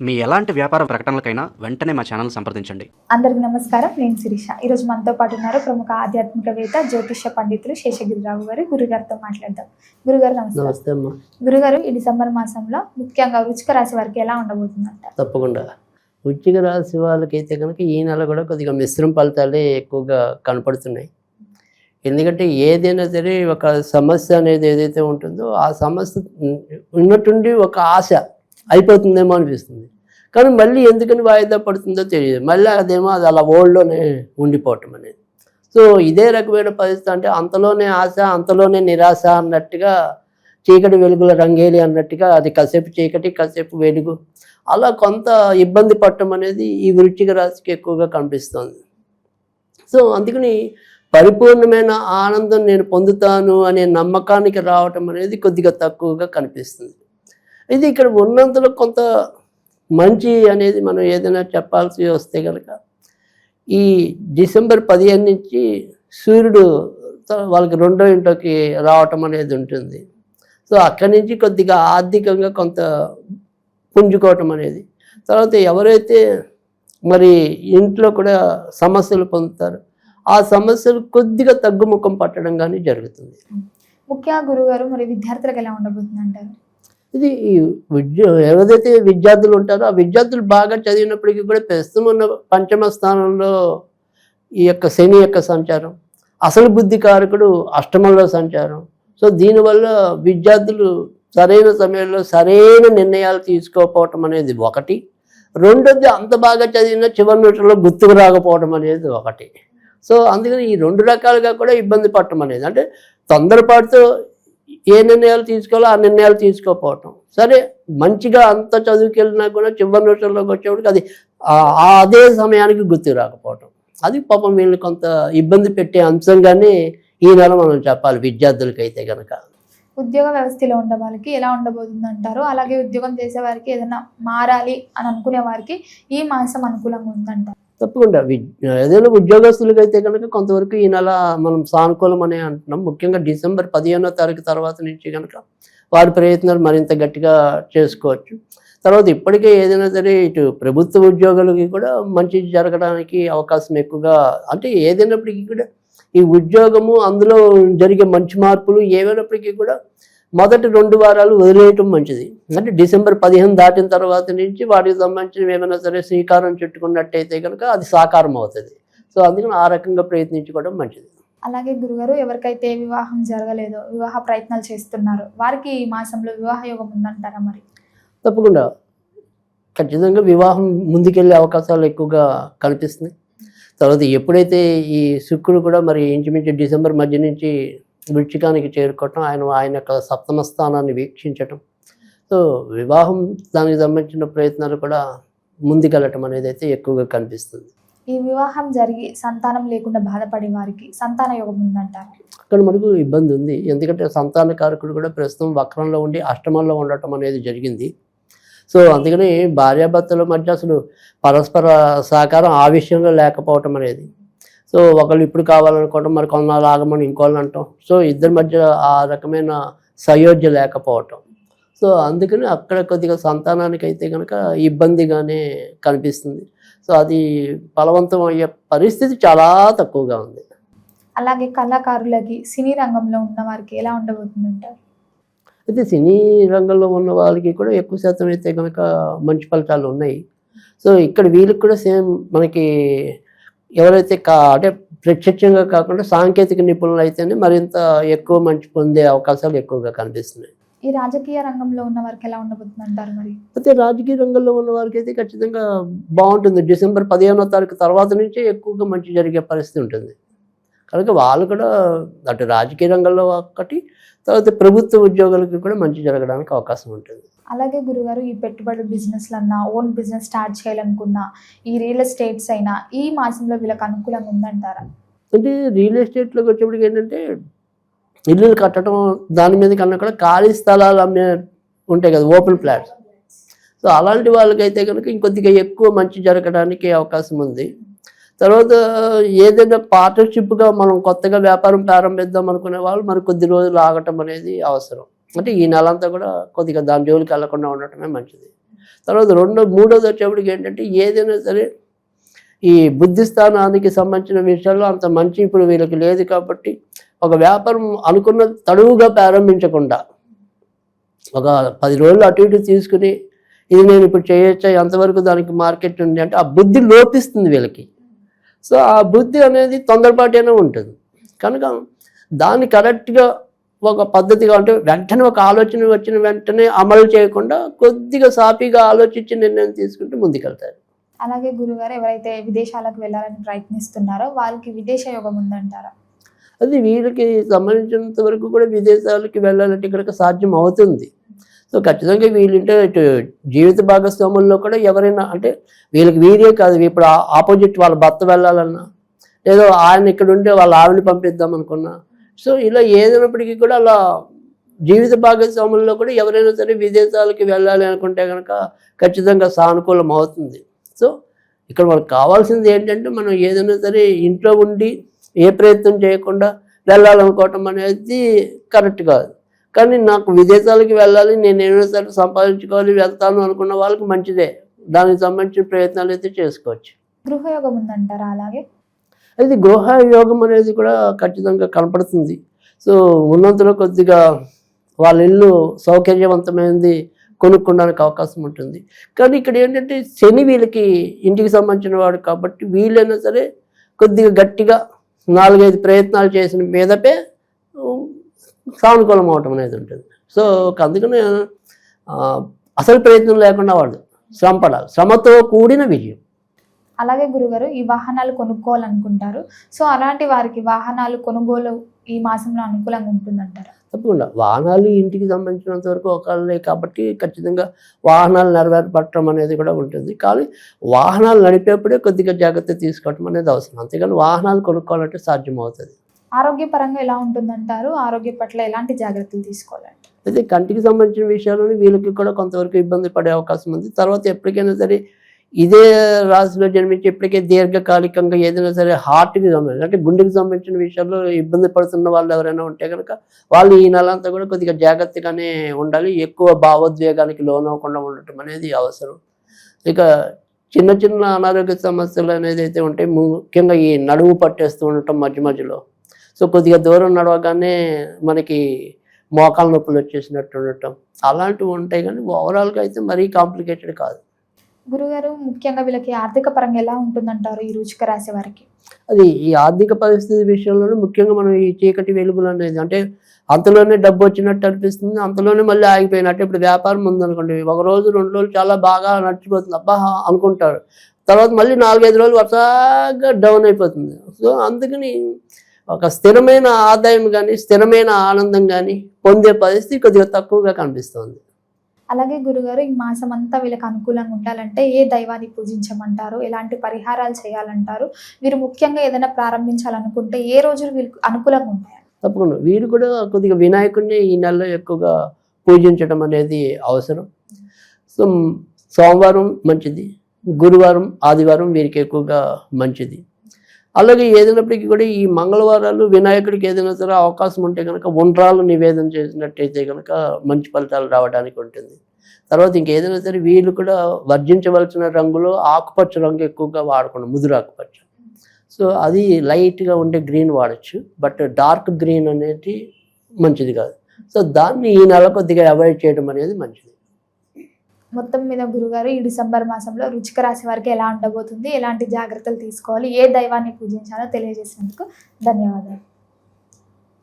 మీ ఎలాంటి వ్యాపార ప్రకటనలకైనా వెంటనే మా ఛానల్ సంప్రదించండి. అందరికి నమస్కారం. నేను శిరీష. ఈరోజు మనతో పాటు ఉన్నారు ప్రముఖ ఆధ్యాత్మికవేత్త జ్యోతిష పండితులు శేషగిరిరావు గారు. గురుగారితో మాట్లాడదాం. గురుగారు నమస్కారం. నమస్తే అమ్మా. గురుగారు ఈ డిసెంబర్ మాసంలో ముఖ్యంగా వృచ్చిక రాశి వారికి ఎలా ఉండబోతుందంట తప్పకుండా. వృశ్చిక రాశి వాళ్ళకైతే కనుక ఈ నెల కూడా కొద్దిగా మిశ్రమ ఫలితాలే ఎక్కువగా కనపడుతున్నాయి. ఎందుకంటే ఏదైనా సరే ఒక సమస్య అనేది ఏదైతే ఉంటుందో ఆ సమస్య ఉన్నట్టుండి ఒక ఆశ అయిపోతుందేమో అనిపిస్తుంది. కానీ మళ్ళీ ఎందుకని వాయిదా పడుతుందో తెలియదు. మళ్ళీ అదేమో అది అలా ఓల్డ్లోనే ఉండిపోవటం అనేది. సో ఇదే రకమైన పరిస్థితి అంటే అంతలోనే ఆశ అంతలోనే నిరాశ అన్నట్టుగా చీకటి వెలుగుల రంగేలి అన్నట్టుగా అది కాసేపు చీకటి కాసేపు వెలుగు అలా కొంత ఇబ్బంది పడటం అనేది ఈ వృశ్చిక రాశికి ఎక్కువగా కనిపిస్తుంది. సో అందుకని పరిపూర్ణమైన ఆనందం నేను పొందుతాను అనే నమ్మకానికి రావటం అనేది కొద్దిగా తక్కువగా కనిపిస్తుంది. ఇది ఇక్కడ ఉన్నంతలో కొంత మంచి అనేది మనం ఏదైనా చెప్పాల్సి వస్తే కనుక ఈ డిసెంబర్ పదిహేను నుంచి సూర్యుడు వాళ్ళకి రెండో ఇంట్లోకి రావటం అనేది ఉంటుంది. సో అక్కడి నుంచి కొద్దిగా ఆర్థికంగా కొంత పుంజుకోవటం అనేది. తర్వాత ఎవరైతే మరి ఇంట్లో కూడా సమస్యలు పొందుతారో ఆ సమస్యలు కొద్దిగా తగ్గుముఖం పట్టడం కానీ జరుగుతుంది. ముఖ్యంగా గురుగారు మరి విద్యార్థులకు ఎలా ఉండబోతుంది అంటారు ఇది ఈ విద్య ఏదైతే విద్యార్థులు ఉంటారో ఆ విద్యార్థులు బాగా చదివినప్పటికీ కూడా ప్రస్తుతం ఉన్న పంచమ స్థానంలో ఈ యొక్క శని యొక్క సంచారం అసలు బుద్ధి కారకుడు అష్టమంలో సంచారం. సో దీనివల్ల విద్యార్థులు సరైన సమయంలో సరైన నిర్ణయాలు తీసుకోకపోవటం అనేది ఒకటి. రెండోది అంత బాగా చదివిన చివరి నోట్లో గుర్తుకు రాకపోవడం అనేది ఒకటి. సో అందుకని ఈ రెండు రకాలుగా కూడా ఇబ్బంది పడటం అనేది అంటే తొందరపాటుతో ఏ నిర్ణయాలు తీసుకోవాలో ఆ నిర్ణయాలు తీసుకోకపోవటం. సరే మంచిగా అంత చదువుకెళ్ళినా కూడా చివరి నిమిషంలోకి వచ్చేవాడికి అది అదే సమయానికి గుర్తు రాకపోవటం. అది పాపం వీళ్ళు కొంత ఇబ్బంది పెట్టే అంశంగానే ఈ నెల మనం చెప్పాలి విద్యార్థులకి అయితే కనుక ఉద్యోగ వ్యవస్థలో ఉండే వాళ్ళకి ఎలా ఉండబోతుంది అంటారు అలాగే ఉద్యోగం చేసే వారికి ఏదైనా మారాలి అని అనుకునే వారికి ఈ మాసం అనుకూలంగా ఉందంటారు. తప్పకుండా. ఏదైనా ఉద్యోగస్తులకు అయితే కనుక కొంతవరకు ఈ నెల మనం సానుకూలం అనే అంటున్నాం. ముఖ్యంగా డిసెంబర్ పదిహేనో తారీఖు తర్వాత నుంచి కనుక వారి ప్రయత్నాలు మరింత గట్టిగా చేసుకోవచ్చు. తర్వాత ఇప్పటికే ఏదైనా సరే ఇటు ప్రభుత్వ ఉద్యోగులకి కూడా మంచి జరగడానికి అవకాశం ఎక్కువగా అంటే ఏదైనప్పటికీ కూడా ఈ ఉద్యోగము అందులో జరిగే మంచి మార్పులు ఏమైనప్పటికీ కూడా మొదటి రెండు వారాలు వదిలేయటం మంచిది. అంటే డిసెంబర్ పదిహేను దాటిన తర్వాత నుంచి వాటికి సంబంధించిన ఏమైనా సరే శ్రీకారం చుట్టుకున్నట్టయితే కనుక అది సాకారం అవుతుంది. సో అందుకని ఆ రకంగా ప్రయత్నించుకోవడం మంచిది. అలాగే గురుగారు ఎవరికైతే వివాహం జరగలేదో వివాహ ప్రయత్నాలు చేస్తున్నారో వారికి ఈ మాసంలో వివాహ యోగం ఉందంటారా మరి? తప్పకుండా. ఖచ్చితంగా వివాహం ముందుకెళ్ళే అవకాశాలు ఎక్కువగా కనిపిస్తున్నాయి. తర్వాత ఎప్పుడైతే ఈ శుక్రుడు కూడా మరి ఇంచుమించు డిసెంబర్ మధ్య నుంచి వృచ్చికానికి చేరుకోవటం ఆయన ఆయన యొక్క సప్తమ స్థానాన్ని వీక్షించటం. సో వివాహం దానికి సంబంధించిన ప్రయత్నాలు కూడా ముందుకెళ్ళటం అనేది అయితే ఎక్కువగా కనిపిస్తుంది. ఈ వివాహం జరిగి సంతానం లేకుండా బాధపడే వారికి సంతాన యోగం ఉందంటారు. అక్కడ మనకు ఇబ్బంది ఉంది. ఎందుకంటే సంతాన కారకుడు కూడా ప్రస్తుతం వక్రంలో ఉండి అష్టమంలో ఉండటం అనేది జరిగింది. సో అందుకని భార్యాభర్తల మధ్య అసలు పరస్పర సహకారం ఆ విషయంలో లేకపోవటం అనేది సో ఒకళ్ళు ఇప్పుడు కావాలనుకోవటం మరి కొన్నాళ్ళు ఆగమని ఇంకోళ్ళు అంటాం. సో ఇద్దరి మధ్య ఆ రకమైన సయోధ్య లేకపోవటం. సో అందుకని అక్కడ కొద్దిగా సంతానానికి అయితే కనుక ఇబ్బందిగానే కనిపిస్తుంది. సో అది ఫలవంతం అయ్యే పరిస్థితి చాలా తక్కువగా ఉంది. అలాగే కళాకారులకి సినీ రంగంలో ఉన్న వారికి ఎలా ఉండబోతుందంటారు? అయితే సినీ రంగంలో ఉన్న వాళ్ళకి కూడా ఎక్కువ శాతం అయితే కనుక మంచి ఫలితాలు ఉన్నాయి. సో ఇక్కడ వీళ్ళకి కూడా సేమ్ మనకి ఎవరైతే కా అంటే ప్రత్యక్షంగా కాకుండా సాంకేతిక నిపుణులు అయితేనే మరింత ఎక్కువ మంచి పొందే అవకాశాలు ఎక్కువగా కనిపిస్తున్నాయి. ఈ రాజకీయ రంగంలో ఉన్న వారికి ఎలా ఉండబోతుందంటారు మరి? అయితే రాజకీయ రంగంలో ఉన్న వారికి అయితే ఖచ్చితంగా బాగుంటుంది. డిసెంబర్ పదిహేనో తారీఖు తర్వాత నుంచే ఎక్కువగా మంచి జరిగే పరిస్థితి ఉంటుంది. కనుక వాళ్ళు కూడా అటు రాజకీయ రంగంలో ఒకటి తర్వాత ప్రభుత్వ ఉద్యోగులకి కూడా మంచి జరగడానికి అవకాశం ఉంటుంది. అలాగే గురుగారు ఈ పెట్టుబడి బిజినెస్లు అన్నా ఓన్ బిజినెస్ స్టార్ట్ చేయాలనుకున్నా ఈ రియల్ ఎస్టేట్స్ అయినా ఈ మాసంలో వీళ్ళకి అనుకూలంగా ఉందంటారా? అంటే రియల్ ఎస్టేట్లోకి వచ్చేప్పటికి ఏంటంటే ఇల్లులు కట్టడం దాని మీద కన్నా కూడా ఖాళీ స్థలాలు అమ్మే ఉంటాయి కదా ఓపెన్ ఫ్లాట్స్. సో అలాంటి వాళ్ళకైతే కనుక ఇంకొద్దిగా ఎక్కువ మంచి జరగడానికి అవకాశం ఉంది. తర్వాత ఏదైనా పార్ట్నర్షిప్గా మనం కొత్తగా వ్యాపారం ప్రారంభిద్దాం అనుకునే వాళ్ళు మరి కొద్ది రోజులు ఆగటం అనేది అవసరం. అంటే ఈ నెలంతా కూడా కొద్దిగా దాని జోలికి వెళ్ళకుండా ఉండటమే మంచిది. తర్వాత రెండో మూడోది వచ్చేప్పటికి ఏంటంటే ఏదైనా సరే ఈ బుద్ధి స్థానానికి సంబంధించిన విషయాల్లో అంత మంచి ఇప్పుడు వీళ్ళకి లేదు కాబట్టి ఒక వ్యాపారం అనుకున్న తడువుగా ప్రారంభించకుండా ఒక పది రోజులు అటు ఇటు తీసుకుని ఇది నేను ఇప్పుడు చేయొచ్చా ఎంతవరకు దానికి మార్కెట్ ఉంది అంటే ఆ బుద్ధి లోపిస్తుంది వీళ్ళకి. సో ఆ బుద్ధి అనేది తొందరపాటైనా ఉంటుంది. కనుక దాన్ని కరెక్ట్గా ఒక పద్ధతిగా అంటే వెంటనే ఒక ఆలోచన వచ్చిన వెంటనే అమలు చేయకుండా కొద్దిగా సాఫీగా ఆలోచించి నిర్ణయం తీసుకుంటే ముందుకెళ్తారు. అలాగే గురుగారు ఎవరైతే విదేశాలకు వెళ్ళాలని ప్రయత్నిస్తున్నారో వాళ్ళకి విదేశ యోగం ఉందంటారా? అది వీళ్ళకి సంబంధించినంత వరకు కూడా విదేశాలకి వెళ్ళాలంటే ఇక్కడికి సాధ్యం అవుతుంది. సో ఖచ్చితంగా వీళ్ళంటే ఇటు జీవిత భాగస్వాముల్లో కూడా ఎవరైనా అంటే వీళ్ళకి వీరే కాదు ఇప్పుడు ఆపోజిట్ వాళ్ళ భర్త వెళ్ళాలన్నా లేదో ఆయన ఇక్కడ ఉంటే వాళ్ళ ఆవిడని పంపిద్దాం అనుకున్నా సో ఇలా ఏదైనప్పటికీ కూడా అలా జీవిత భాగస్వాముల్లో కూడా ఎవరైనా సరే విదేశాలకి వెళ్ళాలి అనుకుంటే కనుక ఖచ్చితంగా సానుకూలం అవుతుంది. సో ఇక్కడ మనకు కావాల్సింది ఏంటంటే మనం ఏదైనా సరే ఇంట్లో ఉండి ఏ ప్రయత్నం చేయకుండా వెళ్ళాలనుకోవటం అనేది కరెక్ట్ కాదు. కానీ నాకు విదేశాలకి వెళ్ళాలి నేను ఏమైనా సరే సంపాదించుకోవాలి వెళ్తాను అనుకున్న వాళ్ళకి మంచిదే. దానికి సంబంధించిన ప్రయత్నాలు అయితే చేసుకోవచ్చు. గృహయోగం ఉందంటారా అలాగే? అయితే గృహ యోగం అనేది కూడా ఖచ్చితంగా కనపడుతుంది. సో ఉన్నంతలో కొద్దిగా వాళ్ళ ఇల్లు సౌకర్యవంతమైనది కొనుక్కోవడానికి అవకాశం ఉంటుంది. కానీ ఇక్కడ ఏంటంటే శని వీళ్ళకి ఇంటికి సంబంధించిన వాడు కాబట్టి వీళ్ళైనా సరే కొద్దిగా గట్టిగా నాలుగైదు ప్రయత్నాలు చేసిన మీదపే సానుకూలం అవటం అనేది ఉంటుంది. సో అందుకనే అసలు ప్రయత్నం లేకుండా వాళ్ళు శ్రమ పడాలి శ్రమతో కూడిన విజయం. అలాగే గురుగారు ఈ వాహనాలు కొనుక్కోవాలనుకుంటారు. సో అలాంటి వారికి వాహనాలు కొనుగోలు ఈ మాసంలో అనుకూలంగా ఉంటుందంటారా? తప్పకుండా. వాహనాలు ఇంటికి సంబంధించినంత వరకు ఒకళ్ళే కాబట్టి ఖచ్చితంగా వాహనాలు నెరవేర్పడటం అనేది కూడా ఉంటుంది. కానీ వాహనాలు నడిపేప్పుడే కొద్దిగా జాగ్రత్త తీసుకోవటం అనేది అవసరం. అంతేగాని వాహనాలు కొనుక్కోవాలంటే సాధ్యం అవుతుంది ఆరోగ్యపరంగా ఎలా ఉంటుందంటారు? ఆరోగ్య పట్ల ఎలాంటి జాగ్రత్తలు తీసుకోవాలంటే అయితే కంటికి సంబంధించిన విషయాలను వీళ్ళకి కూడా కొంతవరకు ఇబ్బంది పడే అవకాశం ఉంది. తర్వాత ఎప్పటికైనా సరే ఇదే రాశిలో జన్మించి ఇప్పటికే దీర్ఘకాలికంగా ఏదైనా సరే హార్ట్కి సంబంధించిన అంటే గుండెకి సంబంధించిన విషయాల్లో ఇబ్బంది పడుతున్న వాళ్ళు ఎవరైనా ఉంటే కనుక వాళ్ళు ఈ నెల అంతా కూడా కొద్దిగా జాగ్రత్తగానే ఉండాలి. ఎక్కువ భావోద్వేగానికి లోనవ్వకుండా ఉండటం అనేది అవసరం. ఇక చిన్న చిన్న అనారోగ్య సమస్యలు అనేది అయితే ఉంటాయి ముఖ్యంగా ఈ నడువు పట్టేస్తూ ఉండటం మధ్య మధ్యలో. సో కొద్దిగా దూరం నడవగానే మనకి మోకాల నొప్పులు వచ్చేసినట్టు ఉండటం. అలాంటివి ఉంటాయి కానీ ఓవరాల్గా అయితే మరీ కాంప్లికేటెడ్ కాదు. గురుగారు ముఖ్యంగా వీళ్ళకి ఆర్థిక పరంగా ఎలా ఉంటుందంటారు ఈ రుచిక రాశి వారికి? అది ఈ ఆర్థిక పరిస్థితి విషయంలోనే ముఖ్యంగా మనం ఈ చీకటి వెలుగులు అనేది అంటే అంతలోనే డబ్బు వచ్చినట్టు అనిపిస్తుంది అంతలోనే మళ్ళీ ఆగిపోయినట్టు ఇప్పుడు వ్యాపారం ఉందనుకోండి ఒక రోజు రెండు రోజులు చాలా బాగా నడిచిపోతుంది. అబ్బా అనుకుంటారు. తర్వాత మళ్ళీ నాలుగైదు రోజులు వరుసగా డౌన్ అయిపోతుంది. సో అందుకని ఒక స్థిరమైన ఆదాయం కానీ స్థిరమైన ఆనందం కానీ పొందే పరిస్థితి కొద్దిగా తక్కువగా కనిపిస్తుంది. అలాగే గురుగారు ఈ మాసం అంతా వీళ్ళకి అనుకూలంగా ఉండాలంటే ఏ దైవాన్ని పూజించమంటారు? ఎలాంటి పరిహారాలు చేయాలంటారు? వీరు ముఖ్యంగా ఏదైనా ప్రారంభించాలనుకుంటే ఏ రోజులు వీళ్ళకి అనుకూలంగా ఉంటాయి? తప్పకుండా. వీరు కూడా కొద్దిగా వినాయకుడిని ఈ నెలలో ఎక్కువగా పూజించడం అనేది అవసరం. సో సోమవారం మంచిది. గురువారం ఆదివారం వీరికి ఎక్కువగా మంచిది. అలాగే ఏదైనప్పటికీ కూడా ఈ మంగళవారాలు వినాయకుడికి ఏదైనా సరే అవకాశం ఉంటే కనుక ఉండ్రాలు నివేదన చేసినట్టయితే కనుక మంచి ఫలితాలు రావడానికి ఉంటుంది. తర్వాత ఇంకేదైనా సరే వీళ్ళు కూడా వర్జించవలసిన రంగులో ఆకుపచ్చ రంగు ఎక్కువగా వాడకుండా ముదురు ఆకుపచ్చ. సో అది లైట్గా ఉండే గ్రీన్ వాడచ్చు బట్ డార్క్ గ్రీన్ అనేది మంచిది కాదు. సో దాన్ని ఈ నెల కొద్దిగా అవాయిడ్ చేయడం అనేది మంచిది. మొత్తం మీద గురుగారు ఈ డిసెంబర్ మాసంలో రుచిక రాశి వారికి ఎలా ఉండబోతుంది ఎలాంటి జాగ్రత్తలు తీసుకోవాలి ఏ దైవాన్ని పూజించాలో తెలియజేసినందుకు ధన్యవాదాలు.